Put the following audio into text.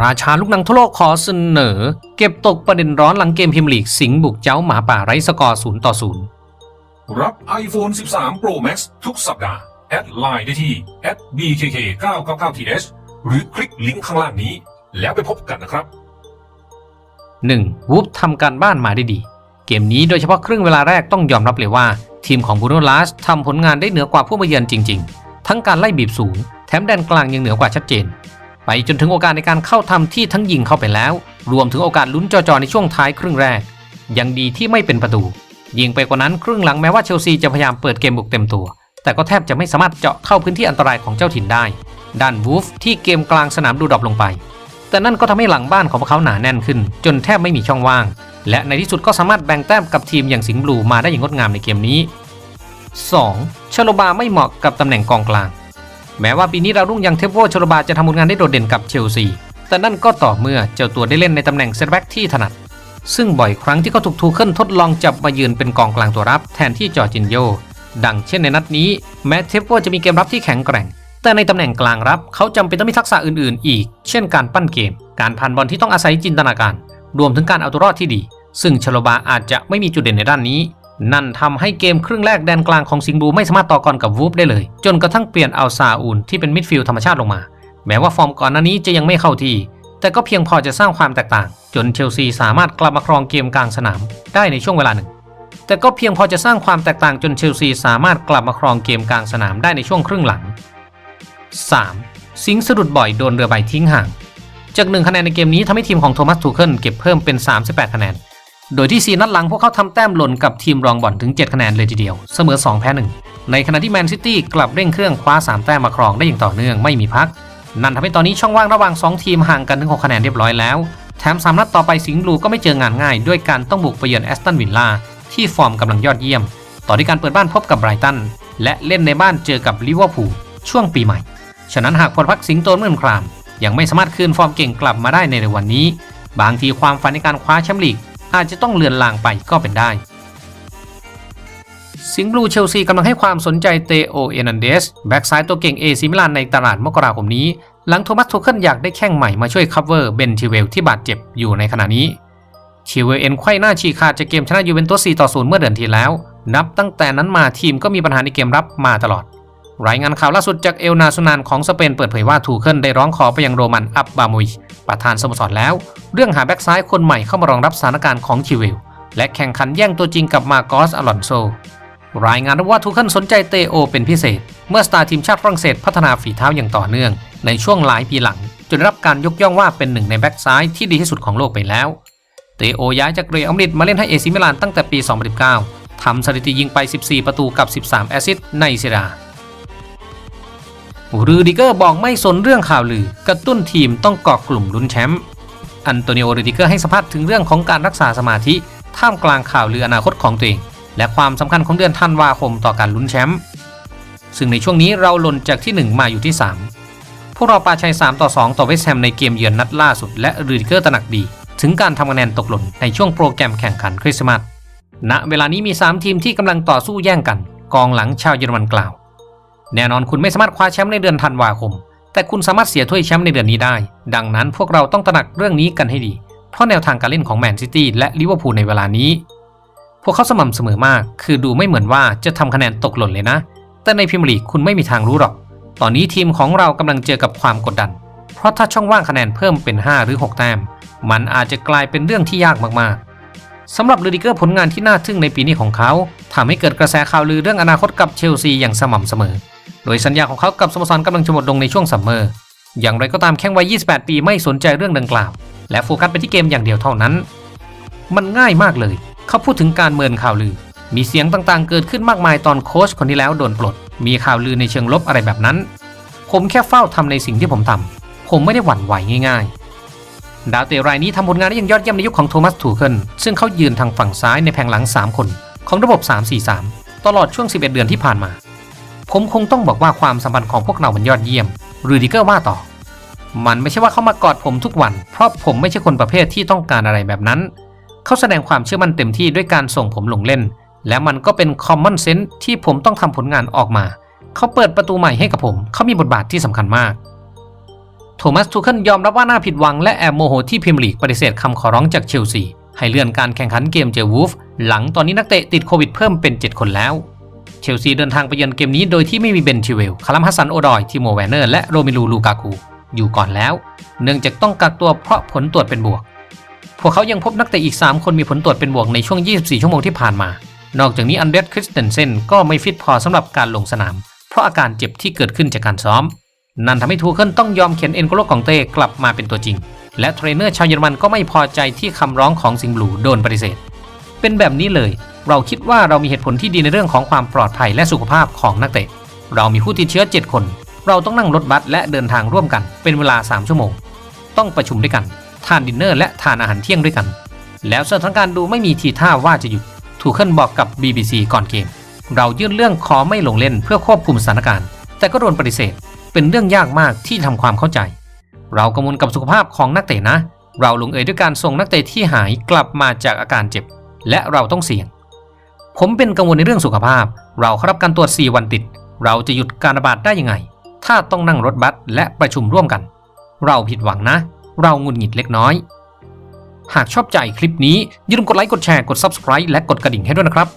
ราชาลูกหนังทั่วโลกขอเสนอ เก็บตกประเด็นร้อนหลังเกมพิมยร์ลีกสิงห์บุกเจ้าหมาป่าไร้สกอร์0ต่อ0รับ iPhone 13 Pro Max ทุกสัปดาห์แอดไลน์ได้ที่ @bkk999th หรือคลิกลิงก์ข้างล่างนี้ แล้วไปพบกันนะครับ 1. วูฟทำการบ้านมาได้ดี เกมนี้โดยเฉพาะครึ่งเวลาแรกต้องยอมรับเลยว่า ทีมของบูโนลาสทำผลงานได้เหนือกว่าผู้มาเยือนจริง ๆ ทั้งการไล่บีบสูง แถมแดนกลางยังเหนือกว่าชัดเจน ไปจนถึงโอกาสในการเข้าทำที่ทั้งยิงเข้าไปแล้ว รวมถึงโอกาสลุ้นจอๆในช่วงท้ายครึ่งแรก ยังดีที่ไม่เป็นประตู ยิงไปกว่านั้นครึ่งหลังแม้ว่าเชลซีจะพยายามเปิดเกมบุกเต็มตัว แต่ก็แทบจะไม่สามารถเจาะเข้าพื้นที่อันตรายของเจ้าถิ่นได้ ด้านวูฟที่เกมกลางสนามดูดรอปลงไป แต่นั่นก็ทำให้หลังบ้านของพวกเขาหนาแน่นขึ้น จนแทบไม่มีช่องว่าง และในที่สุดก็สามารถแบ่งแต้มกับทีมอย่างสิงห์บลูมาได้อย่างงดงามในเกมนี้ 2. ชโลบาไม่เหมาะกับตำแหน่งกองกลาง แม้ว่าปีนี้เรารุ่งอยังเทปโวชลบาจะทำผลงานได้โดดเด่นกับเชลซี แต่นั่นก็ต่อเมื่อเจ้าตัวได้เล่นในตำแหน่งเซตแบ็กที่ถนัด ซึ่งบ่อยครั้งที่เขาถูกทูเคิลทดลองจับมายืนเป็นกองกลางตัวรับแทนที่จอจินโย ดังเช่นในนัดนี้แม้เทปโวจะมีเกมรับที่แข็งแกร่ง แต่ในตำแหน่งกลางรับเขาจำเป็นต้องมีทักษะอื่นๆ อีก เช่นการปั้นเกม การผ่านบอลที่ต้องอาศัยจินตนาการ รวมถึงการเอาตัวรอดที่ดี ซึ่งชลบาอาจจะไม่มีจุดเด่นในด้านนี้ นั่นทำให้เกมครึ่งแรกแดนกลางของสิงห์บูไม่สามารถต่อกรกับวูฟได้เลย จนกระทั่งเปลี่ยนเอาซาอูนที่เป็นมิดฟิลด์ธรรมชาติลงมา แม้ว่าฟอร์มก่อนหน้านี้จะยังไม่เข้าที แต่ก็เพียงพอจะสร้างความแตกต่าง จนเชลซีสามารถกลับมาครองเกมกลางสนามได้ในช่วงเวลาหนึ่ง แต่ก็เพียงพอจะสร้างความแตกต่างจนเชลซีสามารถกลับมาครองเกมกลางสนามได้ในช่วงครึ่งหลัง 3. สิงห์สะดุดบ่อยโดนเรือใบทิ้งห่าง จากหนึ่งคะแนนในเกมนี้ทำให้ทีมของโทมัสทูเคิลเก็บเพิ่มเป็น 38 คะแนน โดยที่ซีนัดหลังพวกเขาทำแต้มหล่นกับทีมรองบอลถึง 7 คะแนนเลยทีเดียว เสมอ 2 แพ้ 1 ในขณะที่แมนซิตี้กลับเร่งเครื่องคว้า 3 แต้มมาครองได้อย่างต่อเนื่องไม่มีพัก นั่นทำให้ตอนนี้ช่องว่างระหว่าง 2 ทีมห่างกันถึง 6 คะแนนเรียบร้อยแล้ว แถม 3 นัดต่อไปสิงห์บลูก็ไม่เจองานง่าย ด้วยการต้องบุกไปเยือนแอสตันวิลล่าที่ฟอร์มกำลังยอดเยี่ยม ต่อที่การเปิดบ้านพบกับไบรตันและเล่นในบ้านเจอกับลิเวอร์พูลช่วงปีใหม่ ฉะนั้นหากพลพักสิงโตเมื่อนคราม ยังไม่สามารถคืนฟอร์มเก่งกลับมาได้ในเร็ววันนี้ บางทีความฝันในการคว้าแชมป์ลีก อาจจะต้องเลือนลางไปก็เป็นได้ สิงห์บลูเชลซีกำลังให้ความสนใจเตโอเอนันเดส แบ็กซ้ายตัวเก่งเอซิมิลานในตลาดมกราคมนี้ หลังโทมัสทูเคิลอยากได้แข้งใหม่มาช่วยคัฟเวอร์เบนทิเวลที่บาดเจ็บอยู่ในขณะนี้ทิเวลเอ็นไขว้หน้าฉีกขาดจากเกมชนะยูเวนตุส4ต่อ0เมื่อเดือนที่แล้ว นับตั้งแต่นั้นมาทีมก็มีปัญหาในเกมรับมาตลอด รายงานข่าวล่าสุดจากเอลนาซูนานของสเปนเปิดเผยว่าทูเคิลได้ร้องขอไปยังโรมันอับบามุย ประธานสโมสรแล้ว เรื่องหาแบ็กซ้ายคนใหม่เข้ามารองรับสถานการณ์ของชิเวลและแข่งขันแย่งตัวจริงกับมาโกสอลอนโซ รายงานว่าทูเคิลสนใจเตโอเป็นพิเศษ เมื่อสตาร์ทีมชาติฝรั่งเศสพัฒนาฝีเท้าอย่างต่อเนื่อง ในช่วงหลายปีหลัง จนรับการยกย่องว่าเป็นหนึ่งในแบ็กซ้ายที่ดีที่สุดของโลกไปแล้วเตโอย้ายจากเรอัลมาดริดมาเล่นให้เอซิมิลานตั้งแต่ปี 2019ทำสถิติยิงไป 14 ประตูกับ 13 แอสซิสต์ในเซรา รูดิเกอร์บอกไม่สนเรื่องข่าวลือกระตุ้นทีมต้องเกาะกลุ่มลุ้นแชมป์อันโตนิโอรูดิเกอร์ให้สัมภาษณ์ถึงเรื่องของการรักษาสมาธิท่ามกลางข่าวลืออนาคตของตัวเอง และความสำคัญของเดือนธันวาคมต่อการลุ้นแชมป์ซึ่งในช่วงนี้เราหล่นจากที่ 1 มาอยู่ที่ 3 พวกเราปาชัย 3 ต่อ 2 ต่อเวสแฮมในเกมเยือนนัดล่าสุด และรูดิเกอร์ตระหนักดี ถึงการทำคะแนนตกหล่นในช่วงโปรแกรมแข่งขันคริสต์มาสณเวลานี้มี 3 ทีมที่กำลังต่อสู้แย่งกัน กองหลังชาวเยอรมันกล่าว แน่นอนคุณไม่สามารถคว้าแชมป์ในเดือนธันวาคม แต่คุณสามารถเสียถ้วยแชมป์ในเดือนนี้ได้ ดังนั้นพวกเราต้องตระหนักเรื่องนี้กันให้ดี เพราะแนวทางการเล่นของแมนซิตี้และลิเวอร์พูลในเวลานี้ พวกเขาสม่ำเสมอมาก คือดูไม่เหมือนว่าจะทำคะแนนตกหล่นเลยนะ แต่ในพรีเมียร์ลีกคุณไม่มีทางรู้หรอก ตอนนี้ทีมของเรากำลังเจอกับความกดดัน เพราะถ้าช่องว่างคะแนนเพิ่มเป็น 5 หรือ 6 แต้ม มันอาจจะกลายเป็นเรื่องที่ยากมากๆสำหรับลูดิเกอร์ผลงานที่น่าทึ่งในปีนี้ของเขาทำให้เกิดกระแสข่าวลือเรื่องอนาคตกับเชลซีอย่างสม่ำเสมอ โดยสัญญาของเขากับสโมสรกำลังจะหมดลงในช่วงซัมเมอร์ อย่างไรก็ตามแข้งวัย 28 ปีไม่สนใจเรื่องดังกล่าว และโฟกัสไปที่เกมอย่างเดียวเท่านั้น มันง่ายมากเลย เขาพูดถึงการเมินข่าวลือ มีเสียงต่างๆ เกิดขึ้นมากมายตอนโค้ชคนที่แล้วโดนปลด มีข่าวลือในเชิงลบอะไรแบบนั้น ผมแค่เฝ้าทำในสิ่งที่ผมทำผมไม่ได้หวั่นไหวง่ายๆ ดาวเตะรายนี้ทำผลงานได้อย่างยอดเยี่ยมในยุคของโทมัสทูเคิลซึ่งเขายืนทางฝั่งซ้ายในแผงหลัง 3 คน ของระบบ 3-4-3 ตลอดช่วง 11 เดือนที่ผ่านมา ผมคงต้องบอกว่าความสัมพันธ์ของพวกเรามันยอดเยี่ยมรูดิเกอร์ว่าต่อ มันไม่ใช่ว่าเขามากอดผมทุกวัน เพราะผมไม่ใช่คนประเภทที่ต้องการอะไรแบบนั้น เขาแสดงความเชื่อมั่นเต็มที่ด้วยการส่งผมลงเล่น และมันก็เป็น common sense ที่ผมต้องทำผลงานออกมา เขาเปิดประตูใหม่ให้กับผม เขามีบทบาทที่สำคัญมากโทมัสทูเคิลยอมรับว่าน่าผิดหวังและแอบโมโหที่พรีเมียร์ลีกปฏิเสธคำขอร้องจากเชลซีให้เลื่อนการแข่งขันเกมเจอวูฟหลังตอนนี้นักเตะติดโควิดเพิ่มเป็น 7 คนแล้ว เชลซีเดินทางไปเยือนเกมนี้โดยที่ไม่มีเบนชิเวล คาลัมฮัสซันโอดอย ทิโมแวนเนอร์ และโรมิลูลูกากู อยู่ก่อนแล้ว เนื่องจากต้องกักตัวเพราะผลตรวจเป็นบวก พวกเขายังพบนักเตะอีก 3 คนมีผลตรวจเป็นบวกในช่วง 24 ชั่วโมงที่ผ่านมา นอกจากนี้อันเดรสคริสเตนเซนก็ไม่ฟิตพอสำหรับการลงสนาม เพราะอาการเจ็บที่เกิดขึ้นจากการซ้อม นั่นทำให้ทูเคิลต้องยอมเข็นเอ็นโกโลของเต้กลับมาเป็นตัวจริง และเทรนเนอร์ชาวเยอรมันก็ไม่พอใจที่คำร้องของสิงบลูโดนปฏิเสธ เป็นแบบนี้เลย เราคิดว่าเรามีเหตุผลที่ดีในเรื่องของความปลอดภัยและสุขภาพของนักเตะ เรามีผู้ติดเชื้อ 7 คน เราต้องนั่งรถบัสและเดินทางร่วมกัน เป็นเวลา 3 ชั่วโมง ต้องประชุมด้วยกัน ทานดินเนอร์และทานอาหารเที่ยงด้วยกัน แล้วสถานการณ์ดูไม่มีทีท่าว่าจะหยุดทูเคิลบอกกับ BBC ก่อนเกม เรายื่นเรื่องขอไม่ลงเล่นเพื่อควบคุมสถานการณ์ แต่ก็โดนปฏิเสธ เป็นเรื่องยากมากที่ทำความเข้าใจ เรากังวลกับสุขภาพของนักเตะนะ เราลงเอยด้วยการส่งนักเตะที่หายกลับมาจากอาการเจ็บ และเราต้องเสี่ยง ผมเป็นกังวลในเรื่องสุขภาพ เราเข้ารับการตรวจ 4 วันติด เราจะหยุดการระบาดได้ยังไง ถ้าต้องนั่งรถบัสและประชุมร่วมกัน เราผิดหวังนะ เรางุนหงิดเล็กน้อย หากชอบใจคลิปนี้อย่าลืมกดไลค์กดแชร์กด Subscribe และกดกระดิ่งให้ด้วยนะครับ